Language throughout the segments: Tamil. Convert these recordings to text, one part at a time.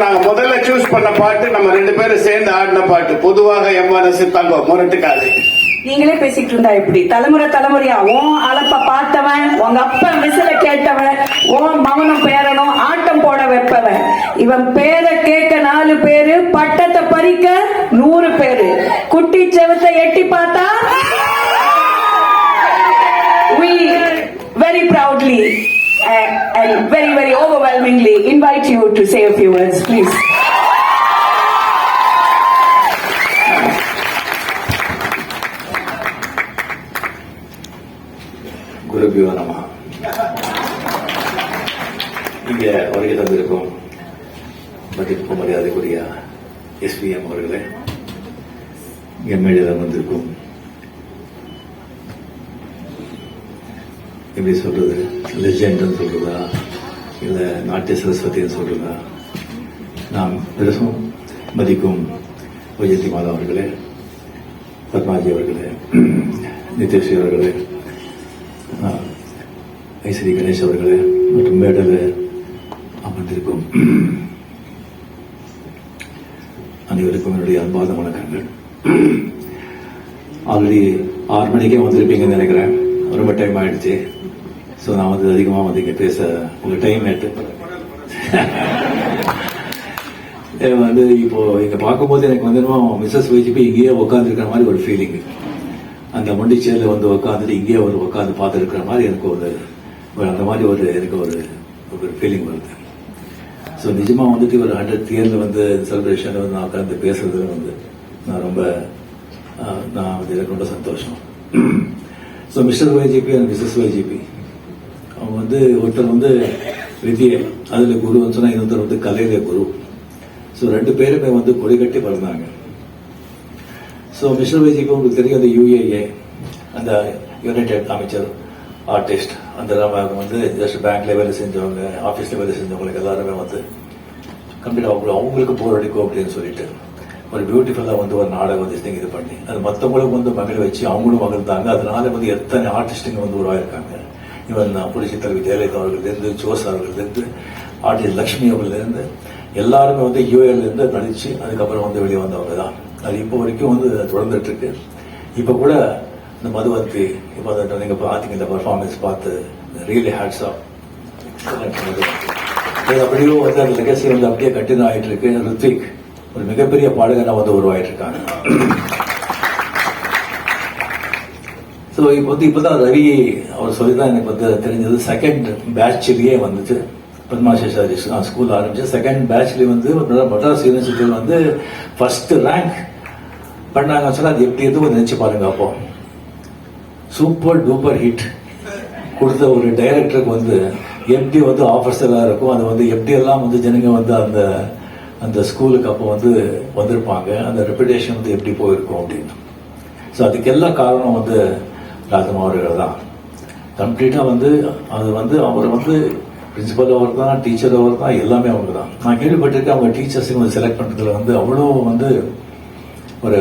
நாங்க முதல்ல சூஸ் பண்ண பாட்டு நம்ம ரெண்டு பேரும் சேர்ந்து ஆடின பாட்டு. பொதுவாக எம்என்எஸ் தங்கம் முரட்டுக்காது. நீங்களே பேசிட்டு இருந்தா எப்படி? தலைமுறை தலைமுறையா உன் அலப்ப பார்த்தவன் உங்க அப்பா விசில கேட்டவன் உன் மகனும் பேரனும் ஆட்டம் போட வைப்பவன். இவன் பேரை கேட்க நாலு பேரு பட்டத்தை பறிக்க நூறு பேரு. குட்டி செவத்தை எட்டி பார்த்தா very very very very overwhelmingly few words please. குருபியோ நம. இங்க வருகை தந்திருக்கும் மதிப்பு மரியாதைக்குரிய எஸ்பிஎம் அவர்களே எம்எல்ஏ வந்திருக்கும் எப்படி சொல்றது? லெஜெண்ட்னு சொல்றதா? இல்ல நாட்டிய சரஸ்வதின்னு சொல்றதா? நாம் பெருசும் மதிக்கும் விஜயதி மாதா அவர்களே பத்மாஜி அவர்களே நிதிஷ் அவர்களே ஐஸ்வரி கணேஷ் அவர்களே மற்றும் மேடல் அமர்ந்திருக்கும் அனைவருக்கும் என்னுடைய அன்பாத வணக்கங்கள். ஆல்ரெடி ஆறு மணிக்கே வந்திருப்பீங்கன்னு நினைக்கிறேன். ரொம்ப டைம் ஆயிடுச்சு. ஸோ நான் வந்து அதிகமாக வந்து இங்கே பேச உங்கள் டைம் எடுத்து வந்து இப்போ இங்கே பார்க்கும்போது எனக்கு வந்து மிஸ்ஸஸ் வைஜிபி இங்கேயே உட்காந்துருக்கிற மாதிரி ஒரு ஃபீலிங் அந்த மொண்டிச்சேரில் வந்து உட்காந்துட்டு இங்கேயே ஒரு உட்காந்து பார்த்துருக்கிற மாதிரி எனக்கு ஒரு ஒரு அந்த மாதிரி ஒரு எனக்கு ஒரு ஒரு ஃபீலிங் வருது. ஸோ நிஜமாக வந்துட்டு ஒரு ஹண்ட்ரட் இயரில் வந்து செலிப்ரேஷனில் வந்து நான் உட்காந்து பேசுறதுல வந்து நான் ரொம்ப நான் வந்து எனக்கு ரொம்ப சந்தோஷம். So Mr YGP and Mrs YGP அவங்க வந்து ஒருத்தர் வந்து வித்தியை அதில் குருன்னு சொன்னால் இன்னொருத்தர் வந்து கலையில குரு. ஸோ ரெண்டு பேருமே வந்து கொடிகட்டி பிறந்தாங்க ஸோ மிஸ்டர் விஜய்க்கு உங்களுக்கு தெரியும் அந்த யூஏஏ அந்த யுனைடெட் அமைச்சர் ஆர்டிஸ்ட் அந்த வந்து ஜஸ்ட் பேங்க்ல வேலை செஞ்சவங்க ஆஃபீஸில் வேலை செஞ்சவங்களுக்கு எல்லாருமே வந்து கம்ப்ளீட் அவங்க அவங்களுக்கு போர் அடிக்கும் அப்படின்னு சொல்லிட்டு ஒரு பியூட்டிஃபுல்லாக வந்து ஒரு நாடகம் வந்து thing இது பண்ணி அது மற்றவங்களுக்கு வந்து மகளிர் வச்சு அவங்களும் மகிழ்ந்தாங்க. அதனால வந்து எத்தனை ஆர்டிஸ்ட்டுங்க வந்து உருவாயிருக்காங்க. இவன் புரட்சித்தலைவி ஜெயலலிதா அவர்களிருந்து ஜோஸ் அவர்களிருந்து ஆர்டிஸ்ட் லட்சுமி அவர்களிருந்து எல்லாருமே வந்து யூஏல இருந்து நடிச்சு அதுக்கப்புறம் வந்து வெளியே வந்தவங்க தான் அது இப்போ வரைக்கும் வந்து தொடர்ந்துட்டு இருக்கு இப்போ கூட இந்த மதுவந்தி இப்போ அந்த நீங்க பார்த்தீங்க இந்த பர்ஃபார்மன்ஸ் பார்த்து ரியலி ஹேட்ஸ் ஆஃப் அது அப்படியே வந்து அந்த லெகசி வந்து அப்படியே கண்டினியூ ஆயிட்டு இருக்கு ரித்விக் ஒரு மிகப்பெரிய பாடகனா வந்து உருவாயிட்டு இருக்காங்க ஸோ இப்போ வந்து இப்போ தான் ரவி அவர் சொல்லி தான் எனக்கு வந்து தெரிஞ்சது. செகண்ட் பேட்ச்லேயே வந்துச்சு. பத்மாசேஷாரி ஸ்கூல் ஆரம்பிச்சு செகண்ட் பேட்ச்லயே வந்து மெட்ராஸ் யூனிவர்சிட்டியில் வந்து ஃபஸ்ட்டு ரேங்க் பண்ணாங்கன்னு சொன்னால் அது எப்படி எதுவும் நினச்சி பாருங்க அப்போ. சூப்பர் டூப்பர் ஹிட் கொடுத்த ஒரு டைரக்டருக்கு வந்து எப்படி வந்து ஆஃபர்ஸ் எல்லாம் இருக்கும். அது வந்து எப்படி எல்லாம் வந்து ஜனங்க வந்து அந்த அந்த ஸ்கூலுக்கு அப்போ வந்து வந்திருப்பாங்க. அந்த ரெப்புடேஷன் வந்து எப்படி போயிருக்கும் அப்படின்னு. ஸோ அதுக்கெல்லாம் காரணம் வந்து ராஜமா அவர்கள் தான். கம்ப்ளீட்டாக வந்து அது வந்து அவர் வந்து பிரின்சிபல் அவர் தான் டீச்சர் அவர் தான் எல்லாமே அவங்க தான். நான் கேள்விப்பட்டிருக்கேன் அவங்க டீச்சர்ஸையும் வந்து செலக்ட் பண்ணுறதுல வந்து அவ்வளோ வந்து ஒரு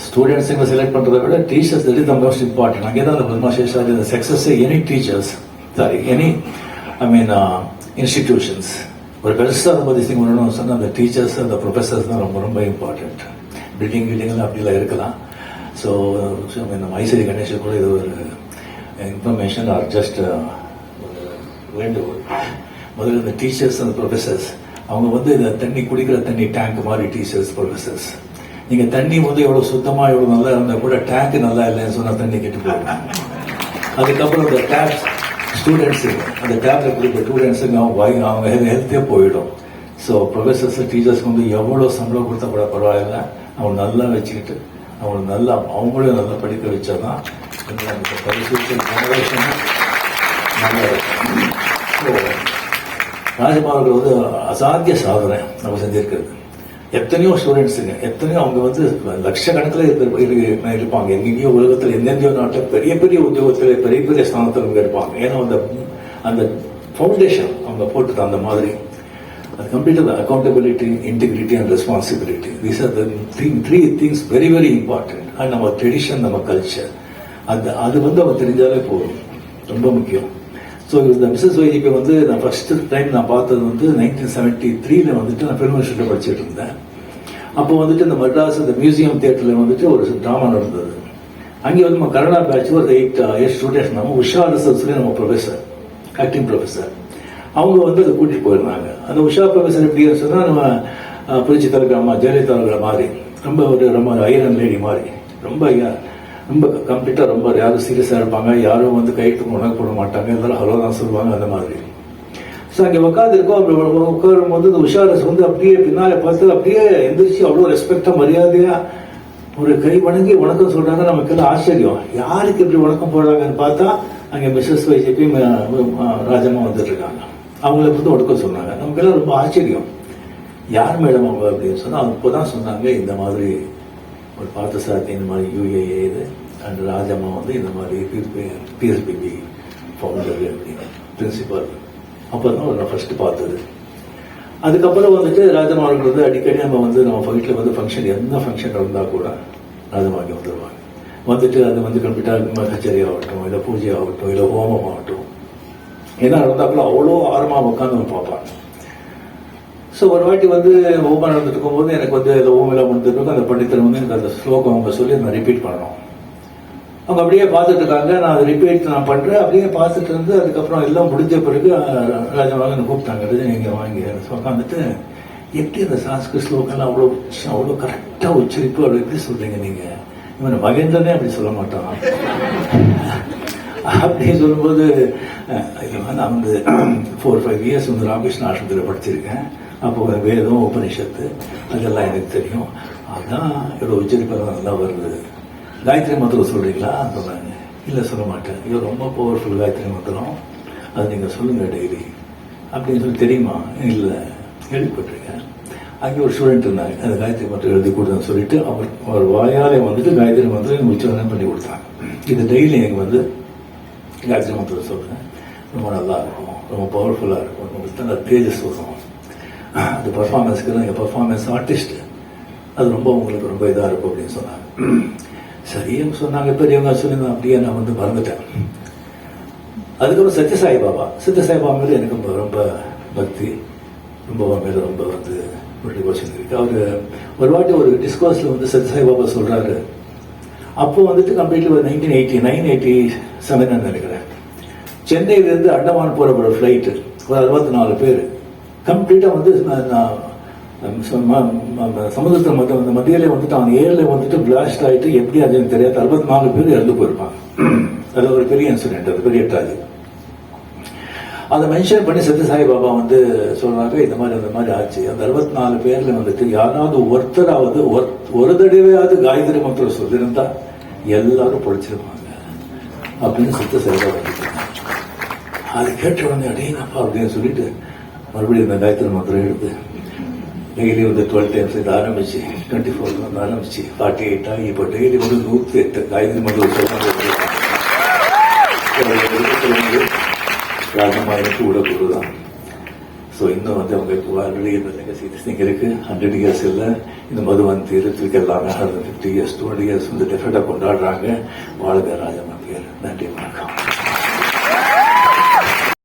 ஸ்டூடெண்ட்ஸுங்களை செலக்ட் பண்ணுறத விட teachers it is the most important அங்கே தான் அந்த பத்மாசேஷா இந்த success any teachers sorry any I mean institutions ஒரு பெருசாக ரொம்ப திசிங் பண்ணணும்னு சொன்னால் அந்த டீச்சர்ஸ் அந்த ப்ரொஃபஸர்ஸ் தான் ரொம்ப ரொம்ப இம்பார்ட்டன்ட் பில்டிங் பில்டிங்லாம் அப்படிலாம் இருக்கலாம். ஸோ இந்த மைசூரி கணேஷன் கூட இது ஒரு இன்ஃபர்மேஷன் ஆர் ஜஸ்ட் வேண்டுகோள். முதல்ல இந்த டீச்சர்ஸ் அந்த ப்ரொஃபஸர்ஸ் அவங்க வந்து இந்த தண்ணி குடிக்கிற தண்ணி டேங்க் மாதிரி டீச்சர்ஸ் ப்ரொஃபஸர்ஸ் நீங்க தண்ணி வந்து எவ்வளவு சுத்தமா எவ்வளவு நல்லா இருந்தா கூட டேங்க் நல்லா இல்லைன்னு சொன்னா தண்ணி கெட்டு போயிடும். அதுக்கப்புறம் இந்த டேப் ஸ்டூடெண்ட்ஸ் அந்த டேப்ல குடிக்கிற ஸ்டூடெண்ட்ஸுக்கு அவங்க வாய் அவங்க ஹெல்த்தே போயிடும். ஸோ ப்ரொஃபசர்ஸ் டீச்சர்ஸ்க்கு வந்து எவ்வளோ சம்பளம் கொடுத்தா கூட பரவாயில்ல. அவங்க நல்லா வச்சுக்கிட்டு அவங்க நல்லா அவங்களும் நல்லா படிக்க வச்சாதான் தான் பரிசு நல்லா இருக்கும். So, வந்து அசாத்திய சாதனை நம்ம செஞ்சிருக்கிறது. எத்தனையோ ஸ்டூடெண்ட்ஸுங்க எத்தனையோ அவங்க வந்து லட்சக்கணக்கில் இருப்பாங்க. எங்கெங்கயோ உலகத்தில் எந்தெந்தையோ நாட்டில் பெரிய பெரிய உத்தியோகத்தில் பெரிய பெரிய ஸ்தானத்தில் அவங்க இருப்பாங்க. ஏன்னா அந்த அந்த ஃபவுண்டேஷன் அவங்க போட்டது அந்த மாதிரி. அது கம்ப்ளீட்டாக accountability integrity and responsibility these are thing three things very very important and நம்ம ட்ரெடிஷன் நம்ம கல்ச்சர் அந்த அது வந்து அவங்க தெரிஞ்சாலே போதும். ரொம்ப முக்கியம். ஸோ இந்த மிஸ்ஸஸ் வைஜிபி வந்து நான் ஃபர்ஸ்ட் டைம் நான் பார்த்தது வந்து நைன்டீன் செவன்டி த்ரீல வந்துட்டு நான் ஃபிலிம் இன்ஸ்டியூட்டில் படிச்சுட்டு இருந்தேன். அப்போ வந்துட்டு இந்த மெட்ராஸ் இந்த மியூசியம் தியேட்டரில் வந்துட்டு ஒரு ட்ராமா நடந்தது. அங்கே வந்து நம்ம கனடா பேட்ச் ஒரு எயிட் எயிட் ஸ்டூடெண்ட்ஸ் நம்ம உஷா ரிசர்ச்லேயே நம்ம ப்ரொஃபஸர் ஆக்டிங் ப்ரொஃபஸர் அவங்க வந்து அதை கூட்டிட்டு போயிருந்தாங்க. அந்த உஷா ப்ரொஃபஸர் எப்படி சொன்னால் நம்ம அஹ், புரட்சி தலைவர் அம்மா ஜெயலலிதா மாதிரி. ரொம்ப ஒரு ரொம்ப ஐரன் லேடி மாதிரி. ரொம்ப ஐயா- ரொம்ப கம்ப்ளீட்டாக ரொம்ப யாரும் சீரியஸாக இருப்பாங்க. யாரும் வந்து கைட்டு உணவு போட மாட்டாங்க. எல்லாரும் ஹலோ தான் சொல்லுவாங்க அந்த மாதிரி. ஸோ அங்கே உட்காந்துருக்கோம் அப்படி உட்காரும் போது இந்த உஷாரஸ் வந்து அப்படியே பின்னால் பார்த்து அப்படியே எந்திரிச்சு அவ்வளோ ரெஸ்பெக்டாக மரியாதையாக ஒரு கை வணங்கி வணக்கம் சொல்கிறாங்க நமக்கு எல்லாம் ஆச்சரியம். யாருக்கு இப்படி வணக்கம் போடுறாங்கன்னு பார்த்தா அங்கே மிஸ்ஸஸ் வைஜிபி ராஜம்மா வந்துட்டு இருக்காங்க அவங்கள வந்து ஒடுக்க சொன்னாங்க. நமக்கு எல்லாம் ரொம்ப ஆச்சரியம். யார் மேடம் அவங்க அப்படின்னு சொன்னால் அவங்க இப்போதான் சொன்னாங்க இந்த மாதிரி ஒரு பார்த்தசாரதி இந்த மாதிரி யூஏஏ இது அண்ட் ராஜம்மா வந்து இந்த மாதிரி பிஎஸ்பிபி ஃபவுண்டர் அப்படின்னு பிரின்சிபால் அப்போ தான் நான் ஃபர்ஸ்ட் பார்த்தது. அதுக்கப்புறம் வந்துட்டு ராஜம்மா அவர்கள் வந்து அடிக்கடி நம்ம வந்து நம்ம வீட்டில் வந்து ஃபங்க்ஷன் எந்த ஃபங்க்ஷன் இருந்தால் கூட ராஜம்மா வந்துடுவாங்க வந்துட்டு அது வந்து கம்ப்யூட்டர் கச்சேரி ஆகட்டும் இல்லை பூஜை ஆகட்டும் இல்லை ஹோமம் ஆகட்டும். என்ன நடந்தாக்குள்ள அவ்வளோ ஆர்வமாக உட்காந்து நம்ம பார்ப்பாங்க. ஸோ ஒரு வாட்டி வந்து ஹோமம் நடந்துட்டு இருக்கும்போது எனக்கு வந்து இந்த ஹோமெல்லாம் வந்துட்டு அந்த பண்டித்தர் வந்து எனக்கு அந்த ஸ்லோகம் அவங்க சொல்லி நான் ரிப்பீட் பண்ணணும். அவங்க அப்படியே பார்த்துட்டு இருக்காங்க நான் அதை ரிப்பீட் நான் பண்ணுறேன் அப்படியே பார்த்துட்டு இருந்து அதுக்கப்புறம் எல்லாம் முடிஞ்ச பிறகு அஹ், ராஜாவாக என்னை கூப்பிட்டாங்க? ரஜினி இங்கே வாங்கி உட்காந்துட்டு எப்படி அந்த சான்ஸ்கிருத் ஸ்லோகம்லாம் அவ்வளோ அவ்வளோ கரெக்டாக உச்சரிப்பு அவ்வளோ எப்படி சொல்கிறீங்க நீங்கள் இவன் மகேந்திரனே அப்படி சொல்ல மாட்டான். அப்படின்னு சொல்லும்போது நான் வந்து ஃபோர் ஃபைவ் இயர்ஸ் வந்து ராமகிருஷ்ண ஆசிரமத்தில் படிச்சிருக்கேன். அப்போ வேதம் உபனிஷத்து அதெல்லாம் எனக்கு தெரியும். அதான் இவ்வளோ உச்சரிப்பெல்லாம் நல்லா வருது. காயத்ரி மந்திரம் சொல்கிறீங்களா சொன்னாங்க இல்லை சொல்ல மாட்டேன். இது ரொம்ப பவர்ஃபுல் காயத்ரி மந்திரம். அது நீங்கள் சொல்லுங்கள் டெய்லி அப்படின்னு சொல்லி தெரியுமா? இல்லை. கேள்விப்பட்டிருக்கேன். அங்கே ஒரு ஸ்டூடெண்ட் இருந்தாங்க அந்த காயத்ரி மந்திரம் எழுதி கொடுத்தேன்னு சொல்லிட்டு அவர் அவர் வாயாலே வந்துட்டு காயத்ரி மந்திரம் உச்சாரணம் பண்ணி கொடுத்தாங்க. இது டெய்லி எனக்கு வந்து காயத்ரி மந்திரம் சொல்கிறேன் ரொம்ப நல்லா இருக்கும். ரொம்ப பவர்ஃபுல்லாக இருக்கும். ரொம்ப நல்ல தேஜஸ் வரும். அந்த பர்ஃபார்மன்ஸ்க்கெல்லாம் எங்கள் பர்ஃபார்மன்ஸ் ஆர்டிஸ்ட் அது ரொம்ப உங்களுக்கு ரொம்ப இதாக இருக்கும் அப்படின்னு சொன்னாங்க. சரியும் சொன்னாங்க பெரியவங்க சொல்லுங்க அப்படியே நான் வந்து மறந்துட்டேன். அதுக்கப்புறம் சத்யசாய் பாபா. சத்யசாய் பாபா மேலே எனக்கு ரொம்ப பக்தி. ரொம்ப மேலே ரொம்ப வந்து ஒரு இருக்கு. அவர் ஒரு வாட்டி ஒரு டிஸ்கோர்ஸில் வந்து சத்யசாய் பாபா சொல்றாரு. அப்போ வந்துட்டு கம்ப்ளீட்லி ஒரு nineteen eighty nine eighty seven நினைக்கிறேன். சென்னையிலேருந்து அண்டமான் போகிற ஒரு ஃப்ளைட்டு ஒரு அறுபத்தி நாலு பேர். கம்ப்ளீட்டாக வந்து நான் நான் அந்த மத்தியிலே வந்துட்டு அவன் ஏரில் வந்துட்டு பிளாஸ்ட் ஆகிட்டு எப்படி அது எனக்கு தெரியாது. அறுபத்தி நாலு பேர் இறந்து போயிருப்பாங்க. அது ஒரு பெரிய இன்சிடென்ட் அது பெரிய ட்ராஜி அதை மென்ஷன் பண்ணி சத்யசாய் பாபா வந்து சொல்றாங்க இந்த மாதிரி அந்த மாதிரி ஆச்சு. அந்த அறுபத்தி நாலு பேர்ல வந்துட்டு யாராவது ஒருத்தராவது ஒரு- ஒரு தடவையாவது காயத்ரி மந்திரம் சொல்லியிருந்தா எல்லாரும் பொழைச்சிருப்பாங்க. அப்படின்னு சத்யசாய் பாபா அது கேட்ட உடனே அடேங்கப்பா அப்படின்னு சொல்லிட்டு மறுபடியும் இந்த காயத்ரி மந்திரம் எடுத்து டெய்லி வந்து டுவெல் டைம்ஸ் இது ஆரம்பிச்சு டுவெண்ட்டி ஃபோர் வந்து ஆரம்பிச்சு ஃபார்ட்டி எயிட்டா இப்போ டெய்லி வந்து நூற்றி எட்டு காயத்ரி மந்திரம் சொல்றாங்க காரணமாக எனக்கு தான் ஸோ இன்னும் வந்து அவங்க இப்போ ஆல்ரெடி இந்த லெகசி திங் இருக்கு. ஹண்ட்ரட் இயர்ஸ் இல்லை. இந்த மதுவன் தீரத்துக்கு எல்லாமே fifty years two hundred years வந்து டெஃபினட்டாக கொண்டாடுறாங்க. வாழ்க ராஜமா பேர் நன்றி